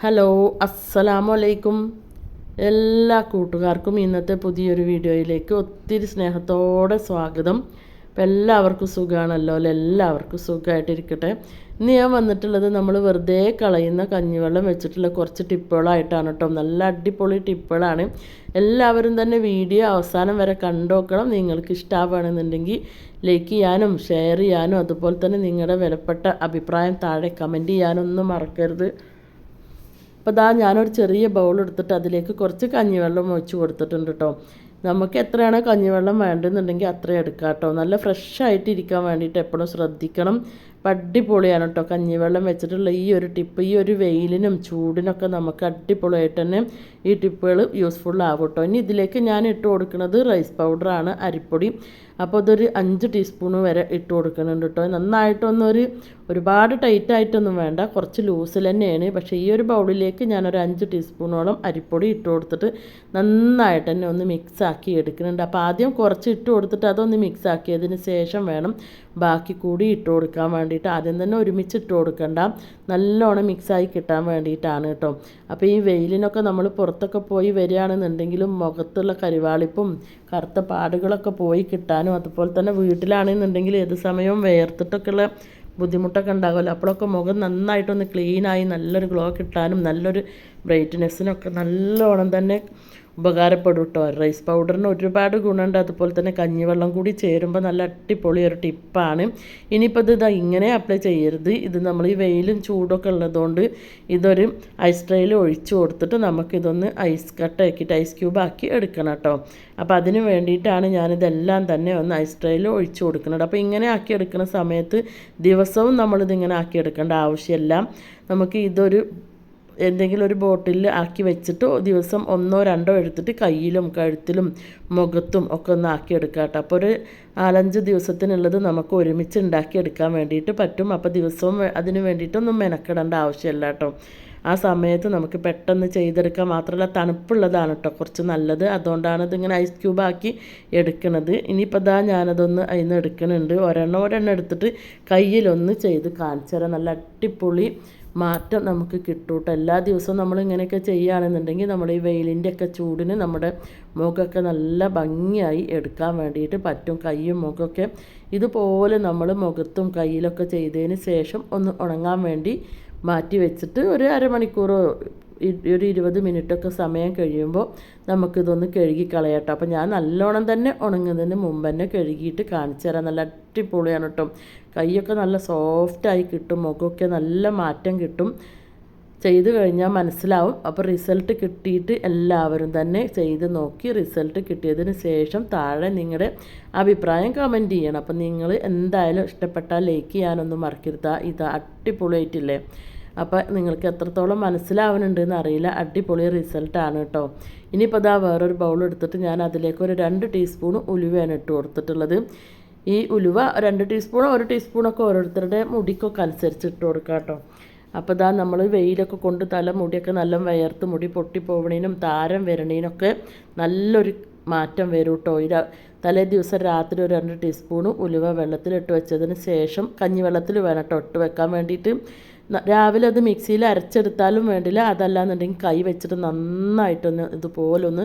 Hello അസ്സലാമു അലൈക്കും എല്ലാ കൂട്ടുകാർക്കും ഇന്നത്തെ പുതിയൊരു വീഡിയോയിലേക്ക് ഒത്തിരി സ്നേഹത്തോടെ സ്വാഗതം. അപ്പം എല്ലാവർക്കും സുഖമാണല്ലോ അല്ലെ? എല്ലാവർക്കും സുഖമായിട്ടിരിക്കട്ടെ ഇന്ന് ഞാൻ വന്നിട്ടുള്ളത് നമ്മൾ വെറുതെ കളയുന്ന കഞ്ഞിവെള്ളം വെച്ചിട്ടുള്ള കുറച്ച് ടിപ്പുകളായിട്ടാണ് കേട്ടോ. നല്ല അടിപൊളി ടിപ്പുകളാണ്. എല്ലാവരും തന്നെ വീഡിയോ അവസാനം വരെ കണ്ടോക്കണം. നിങ്ങൾക്ക് ഇഷ്ടമാവുകയാണെന്നുണ്ടെങ്കിൽ ലൈക്ക് ചെയ്യാനും ഷെയർ ചെയ്യാനും അതുപോലെ തന്നെ നിങ്ങളുടെ വിലപ്പെട്ട അഭിപ്രായം താഴെ കമന്റ് ചെയ്യാനൊന്നും മറക്കരുത്. അപ്പോൾ ദാ ഞാനൊരു ചെറിയ ബൗൾ എടുത്തിട്ട് അതിലേക്ക് കുറച്ച് കഞ്ഞിവെള്ളം ഒഴിച്ച് കൊടുത്തിട്ടുണ്ട് കേട്ടോ നമുക്ക് എത്രയാണോ കഞ്ഞിവെള്ളം വേണ്ടതെന്നുണ്ടെങ്കിൽ അത്രയും എടുക്കാം കേട്ടോ നല്ല ഫ്രഷ് ആയിട്ട് ഇരിക്കാൻ വേണ്ടിയിട്ട് എപ്പോഴും ശ്രദ്ധിക്കണം. അടിപൊളിയാണ് കേട്ടോ കഞ്ഞിവെള്ളം വെച്ചിട്ടുള്ള ഈ ഒരു ടിപ്പ് ഈ ഒരു വെയിലിനും ചൂടിനൊക്കെ നമുക്ക് അടിപൊളിയായിട്ട് തന്നെ ഈ ടിപ്പുകൾ യൂസ്ഫുൾ ആവും കേട്ടോ ഇനി ഇതിലേക്ക് ഞാൻ ഇട്ട് കൊടുക്കുന്നത് റൈസ് പൗഡറാണ് അരിപ്പൊടി. അപ്പോൾ അതൊരു അഞ്ച് ടീസ്പൂൺ വരെ ഇട്ട് കൊടുക്കുന്നുണ്ട് കേട്ടോ നന്നായിട്ടൊന്നൊരു ഒരുപാട് ടൈറ്റായിട്ടൊന്നും വേണ്ട കുറച്ച് ലൂസിൽ തന്നെയാണ്. പക്ഷേ ഈ ഒരു ബൗളിലേക്ക് ഞാനൊരു അഞ്ച് ടീസ്പൂണോളം അരിപ്പൊടി ഇട്ട് കൊടുത്തിട്ട് നന്നായിട്ട് തന്നെ ഒന്ന് മിക്സ് ആക്കി എടുക്കുന്നുണ്ട്. അപ്പോൾ ആദ്യം കുറച്ച് ഇട്ട് കൊടുത്തിട്ട് അതൊന്ന് മിക്സ് ആക്കിയതിന് ശേഷം വേണം ബാക്കി കൂടി ഇട്ട് കൊടുക്കാൻ വേണ്ടിയിട്ട്. ആദ്യം തന്നെ ഒരുമിച്ച് ഇട്ട് കൊടുക്കണ്ട നല്ലോണം മിക്സായി കിട്ടാൻ വേണ്ടിയിട്ടാണ് കേട്ടോ അപ്പോൾ ഈ വെയിലിനൊക്കെ നമ്മൾ പുറത്തൊക്കെ പോയി വരികയാണെന്നുണ്ടെങ്കിലും മുഖത്തുള്ള കരിവാളിപ്പും കറുത്ത പാടുകളൊക്കെ പോയി കിട്ടാനും അതുപോലെ തന്നെ വീട്ടിലാണെന്നുണ്ടെങ്കിൽ ഏത് സമയവും വേർത്തിട്ടൊക്കെയുള്ള ബുദ്ധിമുട്ടൊക്കെ ഉണ്ടാകുമല്ലോ. അപ്പോഴൊക്കെ മുഖം നന്നായിട്ടൊന്ന് ക്ലീനായി നല്ലൊരു ഗ്ലോ കിട്ടാനും നല്ലൊരു ബ്രൈറ്റ്നെസ്സിനൊക്കെ നല്ലോണം തന്നെ ഉപകാരപ്പെടും കേട്ടോ റൈസ് പൗഡറിന് ഒരുപാട് ഗുണമുണ്ട്. അതുപോലെ തന്നെ കഞ്ഞിവെള്ളം കൂടി ചേരുമ്പോൾ നല്ല അടിപൊളി ഒരു ടിപ്പാണ്. ഇനിയിപ്പോൾ ഇത് ഇതാ ഇങ്ങനെ അപ്ലൈ ചെയ്യരുത്. ഇത് നമ്മൾ ഈ വെയിലും ചൂടൊക്കെ ഉള്ളതുകൊണ്ട് ഇതൊരു ഐസ് ട്രേയിൽ ഒഴിച്ചു കൊടുത്തിട്ട് നമുക്കിതൊന്ന് ഐസ് കട്ടാക്കിയിട്ട് ഐസ് ക്യൂബാക്കി എടുക്കണം കേട്ടോ അപ്പോൾ അതിന് വേണ്ടിയിട്ടാണ് ഞാനിതെല്ലാം തന്നെ ഒന്ന് ഐസ് ട്രേയിൽ ഒഴിച്ചു കൊടുക്കുന്നത്. അപ്പോൾ ഇങ്ങനെ ആക്കി എടുക്കുന്ന സമയത്ത് ദിവസവും നമ്മളിതിങ്ങനെ ആക്കി എടുക്കേണ്ട ആവശ്യമില്ല. നമുക്ക് ഇതൊരു എന്തെങ്കിലും ഒരു ബോട്ടിലിൽ ആക്കി വെച്ചിട്ട് ദിവസം ഒന്നോ രണ്ടോ എടുത്തിട്ട് കയ്യിലും കഴുത്തിലും മുഖത്തും ഒക്കെ ഒന്ന് ആക്കി കേട്ടോ. അപ്പോൾ ഒരു നാലഞ്ച് ദിവസത്തിനുള്ളത് നമുക്ക് ഒരുമിച്ച് ഉണ്ടാക്കിയെടുക്കാൻ വേണ്ടിയിട്ട് പറ്റും. അപ്പോൾ ദിവസവും അതിന് വേണ്ടിയിട്ടൊന്നും മെനക്കെടേണ്ട ആവശ്യമില്ല കേട്ടോ. ആ സമയത്ത് നമുക്ക് പെട്ടെന്ന് ചെയ്തെടുക്കാൻ മാത്രമല്ല തണുപ്പുള്ളതാണ് കേട്ടോ കുറച്ച് നല്ലത്. അതുകൊണ്ടാണ് ഇതിങ്ങനെ ഐസ് ക്യൂബാക്കി എടുക്കുന്നത് ഇനിയിപ്പോൾ ഇതാ ഞാനതൊന്ന് അതിൽ നിന്ന് എടുക്കുന്നുണ്ട് ഒരെണ്ണം ഒരെണ്ണം എടുത്തിട്ട് കയ്യിലൊന്ന് ചെയ്ത് കാണിച്ചു തരാം. നല്ല അടിപൊളി മാറ്റം നമുക്ക് കിട്ടും കേട്ടോ എല്ലാ ദിവസവും നമ്മൾ ഇങ്ങനെയൊക്കെ ചെയ്യുകയാണെന്നുണ്ടെങ്കിൽ നമ്മൾ ഈ വെയിലിന്റെ ഒക്കെ ചൂടിന് നമ്മുടെ മുഖമൊക്കെ നല്ല ഭംഗിയായി എടുക്കാൻ വേണ്ടിയിട്ട് പറ്റും. കൈയും മുഖമൊക്കെ ഇതുപോലെ നമ്മൾ മുഖത്തും കയ്യിലൊക്കെ ചെയ്തതിന് ശേഷം ഒന്ന് ഉണങ്ങാൻ വേണ്ടി മാറ്റി വെച്ചിട്ട് ഒരു അരമണിക്കൂറോ ഒരു ഇരുപത് മിനിറ്റൊക്കെ സമയം കഴിയുമ്പോൾ നമുക്കിതൊന്ന് കഴുകി കളയട്ടോ അപ്പോൾ ഞാൻ നല്ലോണം തന്നെ ഉണങ്ങുന്നതിന് മുമ്പ് തന്നെ കഴുകിയിട്ട് കാണിച്ചു തരാം. നല്ല അടിപൊളിയാണ് കേട്ടോ. കൈയൊക്കെ നല്ല സോഫ്റ്റായി കിട്ടും മുഖമൊക്കെ നല്ല മാറ്റം കിട്ടും. ചെയ്ത് കഴിഞ്ഞാൽ മനസ്സിലാവും. അപ്പോൾ റിസൾട്ട് കിട്ടിയിട്ട് എല്ലാവരും തന്നെ ചെയ്ത് നോക്കി റിസൾട്ട് കിട്ടിയതിന് ശേഷം താഴെ നിങ്ങളുടെ അഭിപ്രായം കമന്റ് ചെയ്യണം. അപ്പോൾ നിങ്ങൾ എന്തായാലും ഇഷ്ടപ്പെട്ടാൽ ലൈക്ക് ചെയ്യാനൊന്നും മറക്കരുത്. ഇത് അടിപൊളിയായിട്ടില്ലേ? അപ്പോൾ നിങ്ങൾക്ക് എത്രത്തോളം മനസ്സിലാവുന്നുണ്ടെന്ന് അറിയില്ല. അടിപൊളി റിസൾട്ടാണ് കേട്ടോ. ഇനിയിപ്പോൾ അതാ വേറൊരു ബൗൾ എടുത്തിട്ട് ഞാൻ അതിലേക്ക് ഒരു രണ്ട് ടീസ്പൂൺ ഉലുവയാണ് ഇട്ട് കൊടുത്തിട്ടുള്ളത്. ഈ ഉലുവ രണ്ട് ടീസ്പൂണോ ഒരു ടീസ്പൂണൊക്കെ ഓരോരുത്തരുടെ മുടിക്കൊക്കെ അനുസരിച്ച് ഇട്ട് കൊടുക്കാം കേട്ടോ. അപ്പോൾ ഇതാ നമ്മൾ വെയിലൊക്കെ കൊണ്ട് തല മുടിയൊക്കെ നല്ല വയർത്ത് മുടി പൊട്ടിപ്പോവണേനും താരം വരണേനൊക്കെ നല്ലൊരു മാറ്റം വരും കേട്ടോ ഈ തലേ ദിവസം രാത്രി ഒരു രണ്ട് ടീസ്പൂണ് ഉലുവ വെള്ളത്തിലിട്ട് വെച്ചതിന് ശേഷം കഞ്ഞിവെള്ളത്തിൽ വേണം കേട്ടോ ഇട്ട് വെക്കാൻ വേണ്ടിയിട്ട്. രാവിലെ അത് മിക്സിയിൽ അരച്ചെടുത്താലും വേണ്ടില്ല. അതല്ലാന്നുണ്ടെങ്കിൽ കൈ വെച്ചിട്ട് നന്നായിട്ടൊന്ന് ഇതുപോലൊന്ന്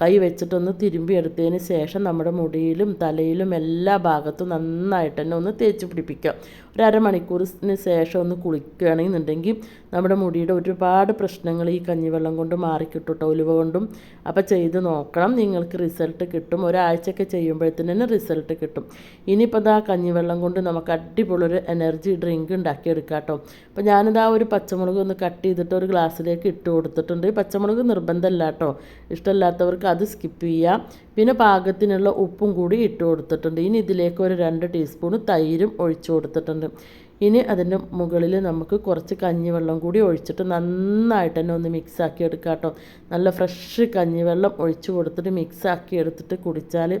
കൈ വെച്ചിട്ടൊന്ന് തിരുമ്പി എടുത്തതിന് ശേഷം നമ്മുടെ മുടിയിലും തലയിലും എല്ലാ ഭാഗത്തും നന്നായിട്ട് തന്നെ ഒന്ന് തേച്ച് പിടിപ്പിക്കുക. ഒരു അരമണിക്കൂറിന് ശേഷം ഒന്ന് കുളിക്കുകയാണെന്നുണ്ടെങ്കിൽ നമ്മുടെ മുടിയുടെ ഒരുപാട് പ്രശ്നങ്ങൾ ഈ കഞ്ഞിവെള്ളം കൊണ്ട് മാറിക്കിട്ടുട്ടോ ഒലിവ കൊണ്ടും. അപ്പോൾ ചെയ്ത് നോക്കണം. നിങ്ങൾക്ക് റിസൾട്ട് കിട്ടും. ഒരാഴ്ചയൊക്കെ ചെയ്യുമ്പോഴത്തേന് റിസൾട്ട് കിട്ടും. ഇനിയിപ്പോൾ ഇതാ കഞ്ഞിവെള്ളം കൊണ്ട് നമുക്ക് അടിപൊളിയൊരു എനർജി ഡ്രിങ്ക് ഉണ്ടാക്കിയെടുക്കാം കേട്ടോ. അപ്പോൾ ഞാനിതാ ഒരു പച്ചമുളക് ഒന്ന് കട്ട് ചെയ്തിട്ട് ഒരു ഗ്ലാസ്സിലേക്ക് ഇട്ട് കൊടുത്തിട്ടുണ്ട്. പച്ചമുളക് നിർബന്ധമല്ല കേട്ടോ. ഇഷ്ടമില്ലാത്തവർക്ക് അത് സ്കിപ്പ് ചെയ്യാം. പിന്നെ പാകത്തിനുള്ള ഉപ്പും കൂടി ഇട്ട് കൊടുത്തിട്ടുണ്ട്. ഇനി ഇതിലേക്ക് ഒരു രണ്ട് ടീസ്പൂൺ തൈരും ഒഴിച്ചു കൊടുത്തിട്ടുണ്ട്. ഇനി അതിന്റെ മുകളിൽ നമുക്ക് കുറച്ച് കഞ്ഞിവെള്ളം കൂടി ഒഴിച്ചിട്ട് നന്നായിട്ട് തന്നെ ഒന്ന് മിക്സ് ആക്കി എടുക്കാം കേട്ടോ. നല്ല ഫ്രഷ് കഞ്ഞിവെള്ളം ഒഴിച്ച് കൊടുത്തിട്ട് മിക്സ് ആക്കി എടുത്തിട്ട് കുടിച്ചാൽ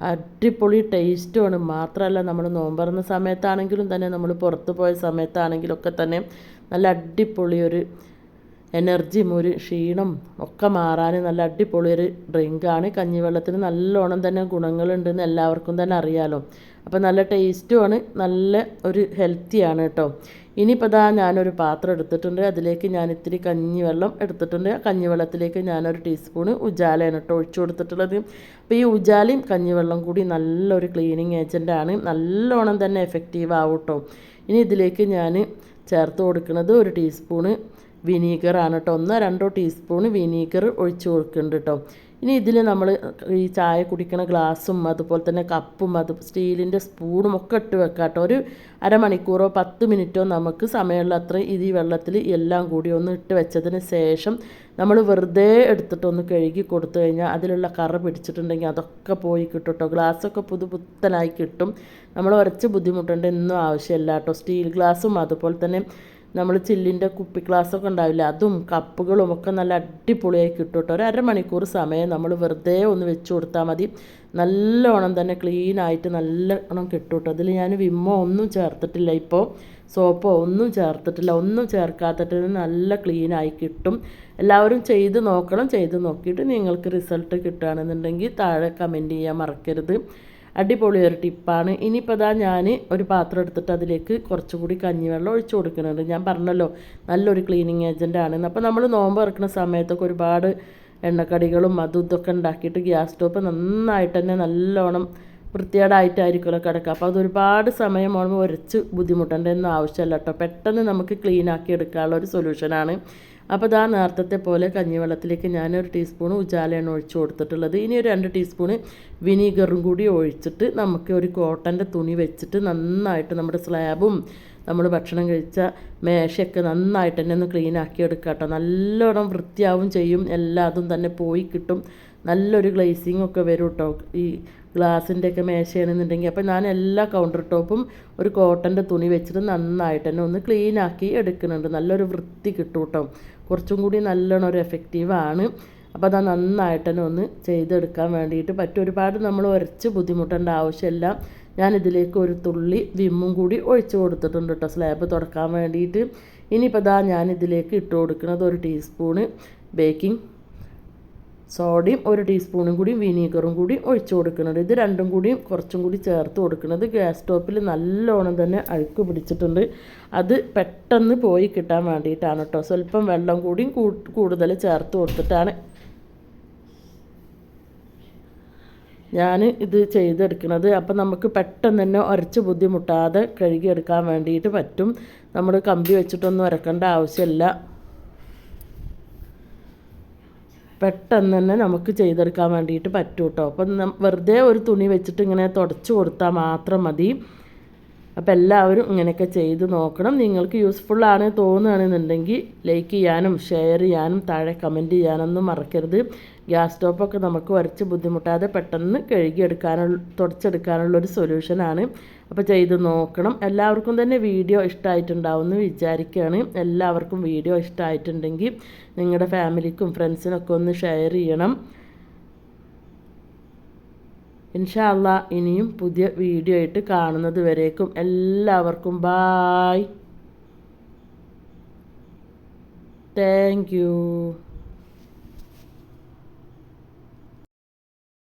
അടിപൊളി ടേസ്റ്റുമാണ് മാത്രമല്ല നമ്മൾ നോമ്പറന്ന സമയത്താണെങ്കിലും തന്നെ നമ്മൾ പുറത്ത് പോയ സമയത്താണെങ്കിലും ഒക്കെ തന്നെ നല്ല അടിപൊളി ഒരു എനർജിയും ഒരു ക്ഷീണം ഒക്കെ മാറാൻ നല്ല അടിപൊളി ഒരു ഡ്രിങ്കാണ് കഞ്ഞിവെള്ളത്തിന് നല്ലോണം തന്നെ ഗുണങ്ങളുണ്ടെന്ന് എല്ലാവർക്കും തന്നെ അറിയാലോ. അപ്പോൾ നല്ല ടേസ്റ്റുമാണ് നല്ല ഒരു ഹെൽത്തിയാണ് കേട്ടോ. ഇനിയിപ്പോൾ ഇതാ ഞാനൊരു പാത്രം എടുത്തിട്ടുണ്ട്. അതിലേക്ക് ഞാൻ ഇത്തിരി കഞ്ഞിവെള്ളം എടുത്തിട്ടുണ്ട്. കഞ്ഞിവെള്ളത്തിലേക്ക് ഞാനൊരു ടീസ്പൂണ് ഉജാലയാണ് കേട്ടോ ഒഴിച്ചു കൊടുത്തിട്ടുള്ളത്. അപ്പോൾ ഈ ഉജാലയും കഞ്ഞിവെള്ളം കൂടി നല്ലൊരു ക്ലീനിങ് ഏജന്റാണ് നല്ലോണം തന്നെ എഫക്റ്റീവ് ആവും കേട്ടോ. ഇനി ഇതിലേക്ക് ഞാൻ ചേർത്ത് കൊടുക്കുന്നത് ഒരു ടീസ്പൂണ് വിനീഗറാണ് കേട്ടോ. ഒന്നോ രണ്ടോ ടീസ്പൂൺ വിനീഗർ ഒഴിച്ച് കൊടുക്കുന്നുണ്ട് കേട്ടോ. ഇനി ഇതിൽ നമ്മൾ ഈ ചായ കുടിക്കുന്ന ഗ്ലാസ്സും അതുപോലെ തന്നെ കപ്പും അത് സ്റ്റീലിന്റെ സ്പൂണും ഒക്കെ ഇട്ട് വെക്കാം കേട്ടോ. ഒരു അരമണിക്കൂറോ പത്ത് മിനിറ്റോ നമുക്ക് സമയമുള്ള അത്ര ഇത് ഈ വെള്ളത്തിൽ എല്ലാം കൂടി ഒന്ന് ഇട്ട് വെച്ചതിന് ശേഷം നമ്മൾ വെറുതെ എടുത്തിട്ടൊന്ന് കഴുകി കൊടുത്തു കഴിഞ്ഞാൽ അതിലുള്ള കറ പിടിച്ചിട്ടുണ്ടെങ്കിൽ അതൊക്കെ പോയി കിട്ടും കേട്ടോ. ഗ്ലാസ്സൊക്കെ പുതുപുത്തനായി കിട്ടും. നമ്മൾ ഉരച്ച് ബുദ്ധിമുട്ടേണ്ട ഒന്നും ആവശ്യമില്ല കേട്ടോ. സ്റ്റീൽ ഗ്ലാസ്സും അതുപോലെ തന്നെ നമ്മൾ ചില്ലിന്റെ കുപ്പി ഗ്ലാസ്സൊക്കെ ഉണ്ടാവില്ല അതും കപ്പുകളും ഒക്കെ നല്ല അടിപൊളിയായി കിട്ടും കേട്ടോ ഒരു അരമണിക്കൂർ സമയം നമ്മൾ വെറുതെ ഒന്ന് വെച്ച് കൊടുത്താൽ മതി. നല്ലോണം തന്നെ ക്ലീൻ ആയിട്ട് നല്ലോണം കിട്ടും കേട്ടോ അതിൽ ഞാൻ വിമ്മോ ഒന്നും ചേർത്തിട്ടില്ല ഇപ്പോൾ സോപ്പോ ഒന്നും ചേർത്തിട്ടില്ല. ഒന്നും ചേർക്കാത്തിട്ട് നല്ല ക്ലീനായി കിട്ടും. എല്ലാവരും ചെയ്ത് നോക്കണം ചെയ്ത് നോക്കിയിട്ട് നിങ്ങൾക്ക് റിസൾട്ട് കിട്ടുകയാണെന്നുണ്ടെങ്കിൽ താഴെ കമന്റ് ചെയ്യാൻ മറക്കരുത്. അടിപൊളി ഒരു ടിപ്പാണ്. ഇനിയിപ്പോൾ ഇതാ ഞാൻ ഒരു പാത്രം എടുത്തിട്ട് അതിലേക്ക് കുറച്ചുകൂടി കഞ്ഞിവെള്ളം ഒഴിച്ചു കൊടുക്കുന്നുണ്ട്. ഞാൻ പറഞ്ഞല്ലോ നല്ലൊരു ക്ലീനിങ് ഏജന്റ് ആണ് അപ്പോൾ നമ്മൾ നോമ്പ് ഇറക്കുന്ന സമയത്തൊക്കെ ഒരുപാട് എണ്ണക്കടികളും അതും ഇതൊക്കെ ഉണ്ടാക്കിയിട്ട് ഗ്യാസ് സ്റ്റോപ്പ് നന്നായിട്ട് തന്നെ നല്ലോണം വൃത്തിയേടായിട്ടായിരിക്കുമല്ലോ കിടക്കുക. അപ്പോൾ അതൊരുപാട് സമയം ഓണം ഉരച്ച് ബുദ്ധിമുട്ടേണ്ടതെന്ന് ആവശ്യമില്ല കേട്ടോ. പെട്ടെന്ന് നമുക്ക് ക്ലീൻ ആക്കി എടുക്കാനുള്ള ഒരു സൊല്യൂഷനാണ് അപ്പോൾ ഇതാ നേരത്തെ പോലെ കഞ്ഞിവെള്ളത്തിലേക്ക് ഞാനൊരു ടീസ്പൂൺ ഉജാലയാണ് ഒഴിച്ച് കൊടുത്തിട്ടുള്ളത്. ഇനി ഒരു രണ്ട് ടീസ്പൂണ് വിനീഗറും കൂടി ഒഴിച്ചിട്ട് നമുക്ക് ഒരു കോട്ടന്റെ തുണി വെച്ചിട്ട് നന്നായിട്ട് നമ്മുടെ സ്ലാബും നമ്മൾ ഭക്ഷണം കഴിച്ച മേശയൊക്കെ നന്നായിട്ട് തന്നെ ഒന്ന് ക്ലീൻ ആക്കി കേട്ടോ നല്ലോണം വൃത്തിയാവും ചെയ്യും. എല്ലാതും തന്നെ പോയി കിട്ടും. നല്ലൊരു ഗ്ലേസിങ് ഒക്കെ വരും കേട്ടോ ഈ ഗ്ലാസിന്റെ ഒക്കെ മേശയാണെന്നുണ്ടെങ്കിൽ. അപ്പോൾ ഞാൻ എല്ലാ കൗണ്ടർ ടോപ്പും ഒരു കോട്ടന്റെ തുണി വെച്ചിട്ട് നന്നായിട്ട് തന്നെ ഒന്ന് ക്ലീൻ ആക്കി എടുക്കുന്നുണ്ട്. നല്ലൊരു വൃത്തി കിട്ടും കേട്ടോ കുറച്ചും കൂടി നല്ലോണം ഒരു എഫക്റ്റീവാണ് അപ്പോൾ അത് നന്നായിട്ട് തന്നെ ഒന്ന് ചെയ്തെടുക്കാൻ വേണ്ടിയിട്ട് പറ്റും. ഒരുപാട് നമ്മൾ ഉരച്ച് ബുദ്ധിമുട്ടേണ്ട ആവശ്യമില്ല. ഞാനിതിലേക്ക് ഒരു തുള്ളി വിമ്മും കൂടി ഒഴിച്ച് കൊടുത്തിട്ടുണ്ട് കേട്ടോ സ്ലാബ് തുടക്കാൻ വേണ്ടിയിട്ട്. ഇനിയിപ്പോൾ ഇതാ ഞാനിതിലേക്ക് ഇട്ട് കൊടുക്കുന്നത് ഒരു ടീസ്പൂണ് ബേക്കിംഗ് സോഡയും ഒരു ടീസ്പൂണും കൂടി വിനീഗറും കൂടി ഒഴിച്ചു കൊടുക്കുന്നുണ്ട് ഇത് രണ്ടും കൂടി കുറച്ചും കൂടി ചേർത്ത് കൊടുക്കുന്നത്. ഗ്യാസ് സ്റ്റോപ്പിൽ നല്ലോണം തന്നെ അഴുക്ക് പിടിച്ചിട്ടുണ്ട്. അത് പെട്ടെന്ന് പോയി കിട്ടാൻ വേണ്ടിയിട്ടാണ് കേട്ടോ. സ്വല്പം വെള്ളം കൂടിയും കൂടുതൽ ചേർത്ത് കൊടുത്തിട്ടാണ്. ഞാൻ ഇത് ചെയ്തെടുക്കുന്നത്. അപ്പം നമുക്ക് പെട്ടെന്ന് തന്നെ ഉരച്ച് ബുദ്ധിമുട്ടാതെ കഴുകിയെടുക്കാൻ വേണ്ടിയിട്ട് പറ്റും. നമ്മൾ കമ്പി വെച്ചിട്ടൊന്നും ഉരക്കേണ്ട ആവശ്യമില്ല. പെട്ടെന്ന് തന്നെ നമുക്ക് ചെയ്തെടുക്കാൻ വേണ്ടിയിട്ട് പറ്റും കേട്ടോ അപ്പം വെറുതെ ഒരു തുണി വെച്ചിട്ട് ഇങ്ങനെ തുടച്ച് കൊടുത്താൽ മാത്രം മതി. അപ്പോൾ എല്ലാവരും ഇങ്ങനെയൊക്കെ ചെയ്ത് നോക്കണം. നിങ്ങൾക്ക് യൂസ്ഫുള്ളാണ് തോന്നുകയാണെന്നുണ്ടെങ്കിൽ ലൈക്ക് ചെയ്യാനും ഷെയർ ചെയ്യാനും താഴെ കമന്റ് ചെയ്യാനൊന്നും മറക്കരുത്. ഗ്യാസ് സ്റ്റോപ്പൊക്കെ നമുക്ക് വരച്ച് ബുദ്ധിമുട്ടാതെ പെട്ടെന്ന് കഴുകിയെടുക്കാനുള്ള തുടച്ചെടുക്കാനുള്ളൊരു സൊല്യൂഷനാണ് അപ്പോൾ ചെയ്ത് നോക്കണം. എല്ലാവർക്കും തന്നെ വീഡിയോ ഇഷ്ടമായിട്ടുണ്ടാവുമെന്ന് വിചാരിക്കുകയാണ്. എല്ലാവർക്കും വീഡിയോ ഇഷ്ടമായിട്ടുണ്ടെങ്കിൽ നിങ്ങളുടെ ഫാമിലിക്കും ഫ്രണ്ട്സിനൊക്കെ ഒന്ന് ഷെയർ ചെയ്യണം. ഇൻഷാല്ല ഇനിയും പുതിയ വീഡിയോ ആയിട്ട് കാണുന്നത് വരേക്കും. എല്ലാവർക്കും ബായ് താങ്ക്